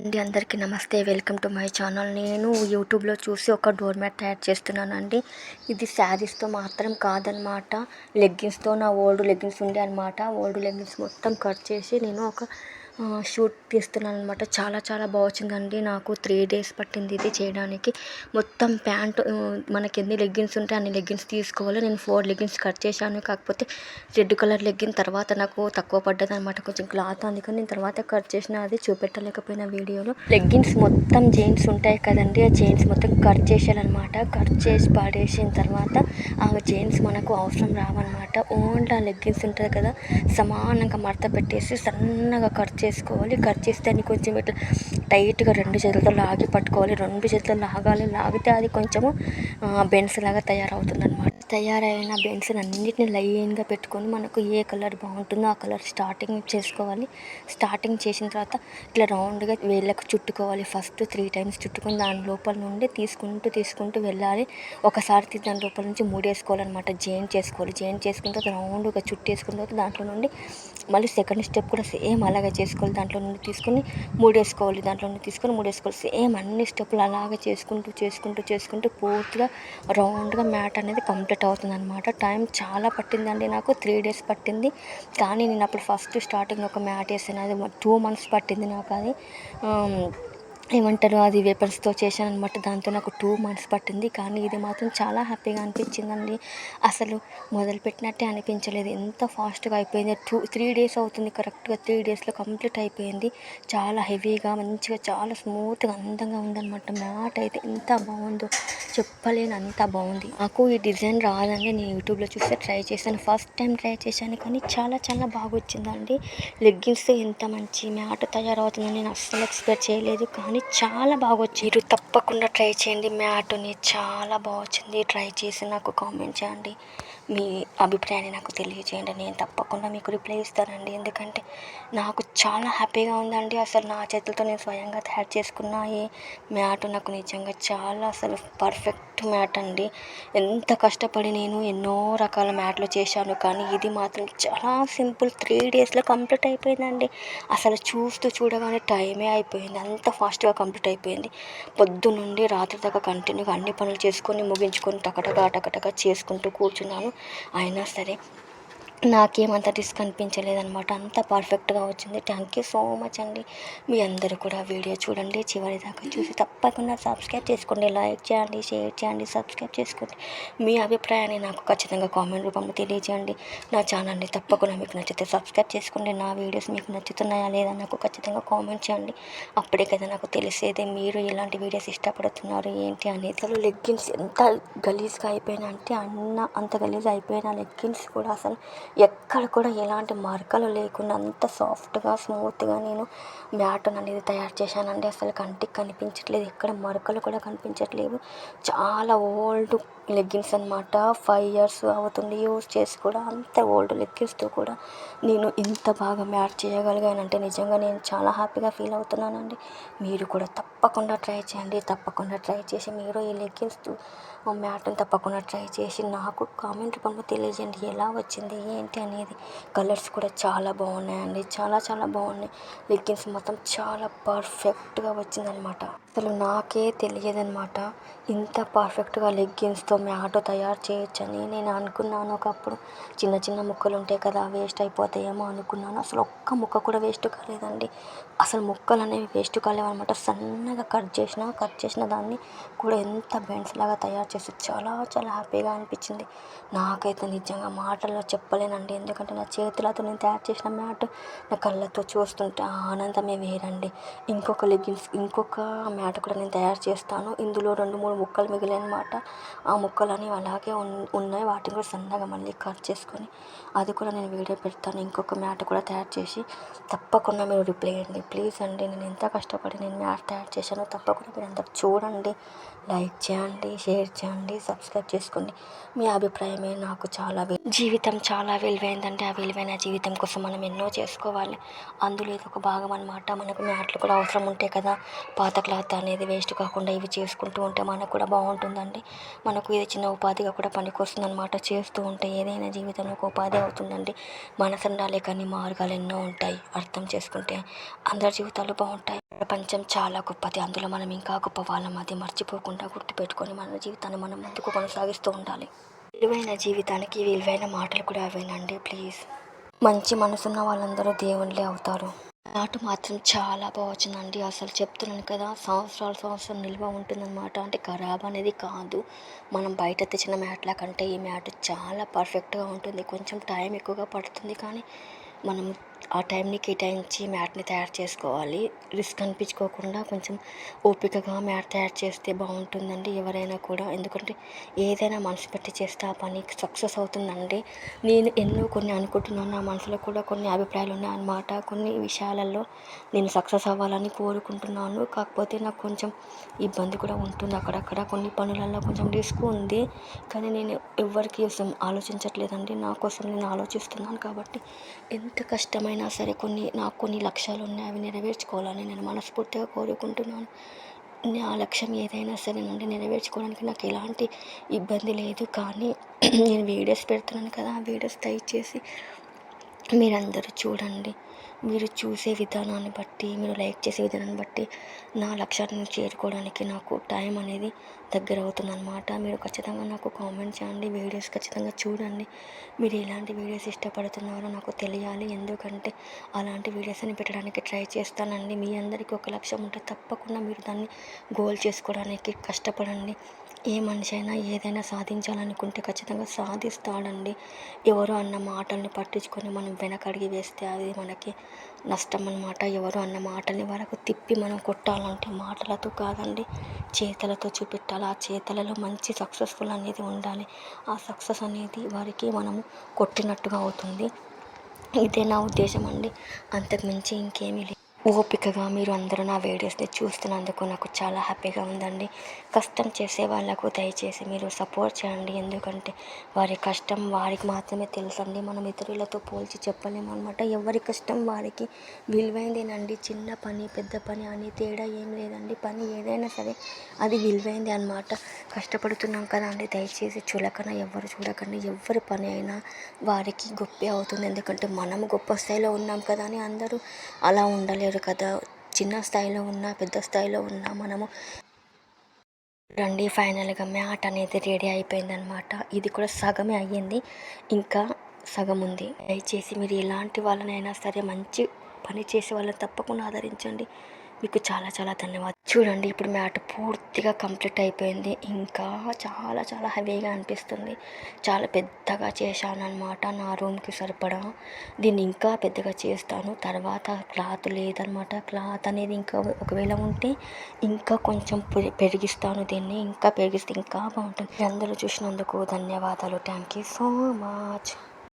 అండి అందరికీ నమస్తే. Welcome to my channel. నేను యూట్యూబ్లో చూసి ఒక డోర్ మ్యాట్ తయారు చేస్తున్నానండి. ఇది శారీస్తో మాత్రం కాదనమాట. లెగ్గిన్స్తో నా ఓల్డ్ లెగ్గిన్స్ ఉండే అనమాట. ఓల్డ్ లెగ్గిన్స్ మొత్తం కట్ చేసి నేను ఒక షూట్ తీస్తున్నాను అనమాట చాలా చాలా బాగా వచ్చిందండి నాకు త్రీ డేస్ పట్టింది ఇది చేయడానికి. మొత్తం ప్యాంట్ మనకి ఎన్ని లెగ్గిన్స్ ఉంటే అన్ని లెగ్గిన్స్ తీసుకోవాలి. నేను ఫోర్ లెగ్గిన్స్ కట్ చేశాను. కాకపోతే రెడ్ కలర్ లెగ్గిన్ తర్వాత నాకు తక్కువ పడ్డది అనమాట కొంచెం క్లాత్ అందుకని నేను తర్వాత కట్ చేసిన అది చూపెట్టలేకపోయిన వీడియోలో. లెగ్గిన్స్ మొత్తం జైన్స్ ఉంటాయి కదండి. ఆ జెయింట్స్ మొత్తం కట్ చేసేయాలన్నమాట కట్ చేసి పడేసిన తర్వాత ఆ జెయింట్స్ మనకు అవసరం రావన్నమాట. ఓన్లీ ఆ లెగ్గిన్స్ ఉంటుంది కదా సమానంగా మడత పెట్టేసి సన్నగా కట్ చేసుకోవాలి కట్ చేసి దాన్ని కొంచెం ఇట్లా టైట్గా రెండు చేతులతో లాగి పట్టుకోవాలి. రెండు చేతులు లాగాలి లాగితే అది కొంచెము బెన్స్ లాగా తయారవుతుంది అనమాట తయారైన బెన్స్ అన్నింటిని లైన్గా పెట్టుకొని మనకు ఏ కలర్ బాగుంటుందో ఆ కలర్ స్టార్టింగ్ చేసుకోవాలి. స్టార్టింగ్ చేసిన తర్వాత ఇట్లా రౌండ్గా వేళ్ళకు చుట్టుకోవాలి. ఫస్ట్ త్రీ టైమ్స్ చుట్టుకొని దాని లోపల నుండి తీసుకుంటూ తీసుకుంటూ వెళ్ళాలి. ఒకసారి దాని లోపల నుంచి మూడేసుకోవాలన్నమాట. జైన్ చేసుకోవాలి. జైన్ చేసుకున్న తర్వాత రౌండ్గా చుట్టేసుకున్న తర్వాత దాంట్లో నుండి మళ్ళీ సెకండ్ స్టెప్ కూడా సేమ్ అలాగే చేసుకోవాలి దాంట్లో నుండి తీసుకొని మూడేసుకోవాలి. దాంట్లో నుండి తీసుకొని మూడేసుకోవాలి. సేమ్ అన్ని స్టెప్పులు అలాగే చేసుకుంటూ చేసుకుంటూ చేసుకుంటూ పూర్తిగా రౌండ్గా మ్యాట్ అనేది కంప్లీట్ అవుతుంది అనమాట టైం చాలా పట్టిందండి నాకు. త్రీ డేస్ పట్టింది. కానీ నేను అప్పుడు ఫస్ట్ స్టార్టింగ్ ఒక మ్యాట్ వేసాను. అది టూ మంత్స్ పట్టింది నాకు అది. ఏమంటారు అది వేపర్స్తో చేశాను అనమాట దాంతో నాకు టూ మంత్స్ పట్టింది. కానీ ఇది మాత్రం చాలా హ్యాపీగా అనిపించిందండి. అసలు మొదలుపెట్టినట్టే అనిపించలేదు. ఎంత ఫాస్ట్గా అయిపోయింది. టూ త్రీ డేస్ అవుతుంది. కరెక్ట్గా త్రీ డేస్లో కంప్లీట్ అయిపోయింది. చాలా హెవీగా మంచిగా చాలా స్మూత్గా అందంగా ఉందన్నమాట. మ్యాట్ అయితే ఎంత బాగుందో చెప్పలేను. అంత బాగుంది. నాకు ఈ డిజైన్ రాదండి. నేను యూట్యూబ్లో చూస్తే ట్రై చేశాను. ఫస్ట్ టైం ట్రై చేశాను. కానీ చాలా చాలా బాగా వచ్చిందండి లెగ్గిన్స్ ఎంత మంచి మ్యాట్ తయారవుతుందని నేను అస్సలు ఎక్స్పెక్ట్ చేయలేదు. కానీ చాలా బాగా వచ్చారు తప్పకుండా ట్రై చేయండి. మ్యాట్ని చాలా బాగా వచ్చింది ట్రై చేసి నాకు కామెంట్ చేయండి. మీ అభిప్రాయాన్ని నాకు తెలియజేయండి. నేను తప్పకుండా మీకు రిప్లై ఇస్తానండి. ఎందుకంటే నాకు చాలా హ్యాపీగా ఉందండి. అసలు నా చేతులతో నేను స్వయంగా తయారు చేసుకున్న ఈ మ్యాట్ నాకు నిజంగా చాలా అసలు పర్ఫెక్ట్ మ్యాట్ అండి. ఎంత కష్టపడి నేను ఎన్నో రకాల మ్యాట్లు చేశాను. కానీ ఇది మాత్రం చాలా సింపుల్ త్రీ డేస్లో కంప్లీట్ అయిపోయిందండి. అసలు చూస్తూ చూడగానే టైమే అయిపోయింది. అంత ఫాస్ట్గా కంప్లీట్ అయిపోయింది. పొద్దునుండి రాత్రి దాకా కంటిన్యూగా అన్ని పనులు చేసుకొని ముగించుకొని టకటగా టకటగా చేసుకుంటూ కూర్చున్నాను. అయినా సరే నాకేమంత రిస్క్ అనిపించలేదనమాట అంత పర్ఫెక్ట్గా వచ్చింది. థ్యాంక్ యూ సో మచ్ అండి. మీ అందరూ కూడా వీడియో చూడండి. చివరి దాకా చూసి తప్పకుండా సబ్స్క్రైబ్ చేసుకోండి. లైక్ చేయండి షేర్ చేయండి సబ్స్క్రైబ్ చేసుకోండి. మీ అభిప్రాయాన్ని నాకు ఖచ్చితంగా కామెంట్ రూపంలో తెలియజేయండి. నా ఛానల్ని తప్పకుండా మీకు నచ్చితే సబ్స్క్రైబ్ చేసుకోండి. నా వీడియోస్ మీకు నచ్చుతున్నాయా లేదా నాకు ఖచ్చితంగా కామెంట్ చేయండి. అప్పుడే కదా నాకు తెలిసేది మీరు ఎలాంటి వీడియోస్ ఇష్టపడుతున్నారు ఏంటి అనేది. అసలు లెగ్గిన్స్ ఎంత గలీజ్గా అయిపోయినా అంటే అన్న అంత గలీజ్ అయిపోయిన లెగ్గిన్స్ కూడా అసలు ఎక్కడ కూడా ఎలాంటి మరకలు లేకుండా అంత సాఫ్ట్గా స్మూత్గా నేను మ్యాట్ అనేది తయారు చేశానండి. అసలు కంటికి కనిపించట్లేదు. ఎక్కడ మరకలు కూడా కనిపించట్లేవు చాలా ఓల్డ్ లెగ్గిన్స్ అనమాట ఫైవ్ ఇయర్స్ అవుతుంది యూస్ చేసి కూడా అంత ఓల్డ్ లెగ్గిన్స్తో కూడా నేను ఇంత బాగా మ్యాట్ చేయగలిగానంటే నిజంగా నేను చాలా హ్యాపీగా ఫీల్ అవుతున్నానండి. మీరు కూడా తప్పకుండా ట్రై చేయండి. తప్పకుండా ట్రై చేసి మీరు ఈ లెగ్గిన్స్ మ్యాట్ని తప్పకుండా ట్రై చేసి నాకు కామెంట్ రూపంలో తెలియజేయండి. ఎలా వచ్చింది? ఏంటి అనేది. కలర్స్ కూడా చాలా బాగున్నాయండి. చాలా చాలా బాగున్నాయి. లెగ్గిన్స్ మొత్తం చాలా పర్ఫెక్ట్గా వచ్చిందనమాట అసలు నాకే తెలియదనమాట ఇంత పర్ఫెక్ట్గా లెగ్గిన్స్తో మ్యాట్ తయారు చేయొచ్చని నేను అనుకున్నాను. ఒకప్పుడు చిన్న చిన్న ముక్కలు ఉంటాయి కదా వేస్ట్ అయిపోతాయేమో అనుకున్నాను. అసలు ఒక్క ముక్క కూడా వేస్ట్ కాలేదండి. అసలు ముక్కలు అనేవి వేస్ట్ కాలేవన్నమాట. సన్నగా కట్ చేసిన కట్ చేసిన దాన్ని కూడా ఎంత బెండ్స్ లాగా తయారు చేసి చాలా చాలా హ్యాపీగా అనిపించింది. నాకైతే నిజంగా మాటల్లో చెప్పలేనండి. ఎందుకంటే నా చేతులతో నేను తయారు చేసిన మ్యాట్ నా కళ్ళతో చూస్తుంటే ఆనందమే వేరండి. ఇంకొక లెగ్గిన్స్ ఇంకొక మ్యాట్ కూడా నేను తయారు చేస్తాను. ఇందులో రెండు మూడు ముక్కలు మిగిలాయి అనమాట ఆ ముక్కలు అనేవి అలాగే ఉన్నాయి. వాటిని కూడా సన్నగా మళ్ళీ కట్ చేసుకొని అది కూడా నేను వీడియో పెడతాను. ఇంకొక మ్యాట్ కూడా తయారు చేసి తప్పకుండా మీరు రిప్లై ఇవ్వండి. ప్లీజ్ అండి నేను ఎంత కష్టపడి నేను మ్యాట్ తయారు చేశానో తప్పకుండా మీరు అందరు చూడండి లైక్ చేయండి షేర్ చేయండి సబ్స్క్రైబ్ చేసుకోండి. మీ అభిప్రాయమే నాకు చాలా జీవితం చాలా విలువైందంటే ఆ విలువైన జీవితం కోసం మనం ఎన్నో చేసుకోవాలి. అందులో ఇది ఒక భాగం అనమాట మనకు మ్యాట్లు కూడా అవసరం ఉంటాయి కదా పాత క్లాత్ అనేది వేస్ట్ కాకుండా ఇవి చేసుకుంటూ ఉంటే మనకు కూడా బాగుంటుందండి. మనకు ఇది చిన్న ఉపాధిగా కూడా పనికొస్తుంది అనమాట చేస్తూ ఉంటే ఏదైనా జీవితంలో ఒక ఉపాధి అవుతుందండి. మనసు కానీ మార్గాలు ఎన్నో ఉంటాయి. అర్థం చేసుకుంటే అందరి జీవితాలు బాగుంటాయి. ప్రపంచం చాలా గొప్పది. అందులో మనం ఇంకా గొప్ప వాళ్ళం. అది మర్చిపోకుండా గుర్తుపెట్టుకొని మన జీవితాన్ని మనం ముందుకు కొనసాగిస్తూ ఉండాలి. విలువైన జీవితానికి విలువైన మాటలు కూడా అవేనండి. ప్లీజ్. మంచి మనసున్న వాళ్ళందరూ దేవుళ్ళే అవుతారు. మ్యాట్ మాత్రం చాలా బాగుందండి అసలు చెప్తున్నాను కదా సంవత్సరాలు సంవత్సరం నిల్వ ఉంటుందన్నమాట. అంటే ఖరాబ్ అనేది కాదు. మనం బయట తెచ్చిన మ్యాట్ల కంటే ఈ మ్యాట్ చాలా పర్ఫెక్ట్గా ఉంటుంది. కొంచెం టైం ఎక్కువగా పడుతుంది కానీ మనం ఆ టైంని కేటాయించి మ్యాట్ని తయారు చేసుకోవాలి. రిస్క్ అనిపించుకోకుండా కొంచెం ఓపికగా మ్యాట్ తయారు చేస్తే బాగుంటుందండి ఎవరైనా కూడా. ఎందుకంటే ఏదైనా మనసు పెట్టి చేస్తే ఆ పని సక్సెస్ అవుతుందండి. నేను ఎన్నో కొన్ని అనుకుంటున్నాను. నా మనసులో కూడా కొన్ని అభిప్రాయాలు ఉన్నాయన్నమాట కొన్ని విషయాలలో నేను సక్సెస్ అవ్వాలని కోరుకుంటున్నాను. కాకపోతే నాకు కొంచెం ఇబ్బంది కూడా ఉంటుంది అక్కడక్కడ. కొన్ని పనులలో కొంచెం రిస్క్ ఉంది. కానీ నేను ఎవరికి కోసం ఆలోచించట్లేదండి. నా కోసం నేను ఆలోచిస్తున్నాను కాబట్టి ఎంత కష్టమైన అయినా సరే కొన్ని నాకు కొన్ని లక్ష్యాలు ఉన్నాయి అవి నెరవేర్చుకోవాలని నేను మనస్ఫూర్తిగా కోరుకుంటున్నాను. నా లక్ష్యం ఏదైనా సరే నుండి నెరవేర్చుకోవడానికి నాకు ఎలాంటి ఇబ్బంది లేదు. కానీ నేను వీడియోస్ పెడుతున్నాను కదా ఆ వీడియోస్ దయచేసి మీరందరూ చూడండి. మీరు చూసే విధానాన్ని బట్టి మీరు లైక్ చేసే విధానాన్ని బట్టి నా లక్ష్యాన్ని చేరుకోవడానికి నాకు టైం అనేది దగ్గర అవుతుందన్నమాట. మీరు ఖచ్చితంగా నాకు కామెంట్ చేయండి వీడియోస్ ఖచ్చితంగా చూడండి. మీరు ఎలాంటి వీడియోస్ ఇష్టపడుతున్నారో నాకు తెలియాలి. ఎందుకంటే అలాంటి వీడియోస్ని పెట్టడానికి ట్రై చేస్తానండి. మీ అందరికీ ఒక లక్ష్యం ఉంటే తప్పకుండా మీరు దాన్ని గోల్ చేసుకోవడానికి కష్టపడండి. ఏ మనిషి అయినా ఏదైనా సాధించాలనుకుంటే ఖచ్చితంగా సాధిస్తాడండి. ఎవరు అన్న మాటల్ని పట్టించుకొని మనం వెనకడిగి వేస్తే అది మనకి నష్టం అన్నమాట ఎవరు అన్న మాటల్ని వరకు తిప్పి మనం కొట్టాలంటే మాటలతో కాదండి చేతలతో చూపెట్టాలి. ఆ చేతలలో మంచి సక్సెస్ఫుల్ అనేది ఉండాలి. ఆ సక్సెస్ అనేది వారికి మనము కొట్టినట్టుగా అవుతుంది. ఇదే నా ఉద్దేశం అండి అంతకుమించి ఇంకేమీ లేదు. ఓపికగా మీరు అందరూ నా వీడియోస్ని చూస్తున్నందుకు నాకు చాలా హ్యాపీగా ఉందండి. కష్టం చేసే వాళ్ళకు దయచేసి మీరు సపోర్ట్ చేయండి. ఎందుకంటే వారి కష్టం వారికి మాత్రమే తెలుసండి. మనం ఇతరులతో పోల్చి చెప్పలేము అనమాట ఎవరి కష్టం వారికి విలువైందేనండి. చిన్న పని పెద్ద పని అని తేడా ఏం లేదండి. పని ఏదైనా సరే అది విలువైంది అనమాట కష్టపడుతున్నాం కదా అండి. దయచేసి చులకన ఎవరు చూడకండి. ఎవరి పని అయినా వారికి గొప్పే అవుతుంది. ఎందుకంటే మనం గొప్ప స్థాయిలో ఉన్నాం కదా అని అందరూ అలా ఉండలేరు. లేరు కదా చిన్న స్థాయిలో ఉన్న పెద్ద స్థాయిలో ఉన్న మనము రండి ఫైనల్గా మ్యాట్ అనేది రెడీ అయిపోయిందనమాట ఇది కూడా సగమే అయ్యింది. ఇంకా సగం ఉంది. దయచేసి మీరు ఎలాంటి వాళ్ళనైనా సరే మంచి పని చేసే వాళ్ళని తప్పకుండా ఆదరించండి. మీకు చాలా చాలా ధన్యవాదాలు. చూడండి ఇప్పుడు మ్యాట్ పూర్తిగా కంప్లీట్ అయిపోయింది. ఇంకా చాలా చాలా హెవీగా అనిపిస్తుంది. చాలా పెద్దగా చేశాను అనమాట నా రూమ్కి సరిపడా. దీన్ని ఇంకా పెద్దగా చేస్తాను. తర్వాత క్లాత్ లేదనమాట క్లాత్ అనేది ఇంకా ఒకవేళ ఉంటే ఇంకా కొంచెం పెరిగిస్తాను దీన్ని. ఇంకా పెరిగిస్తే ఇంకా బాగుంటుంది. అందరూ చూసినందుకు ధన్యవాదాలు. Thank you so much.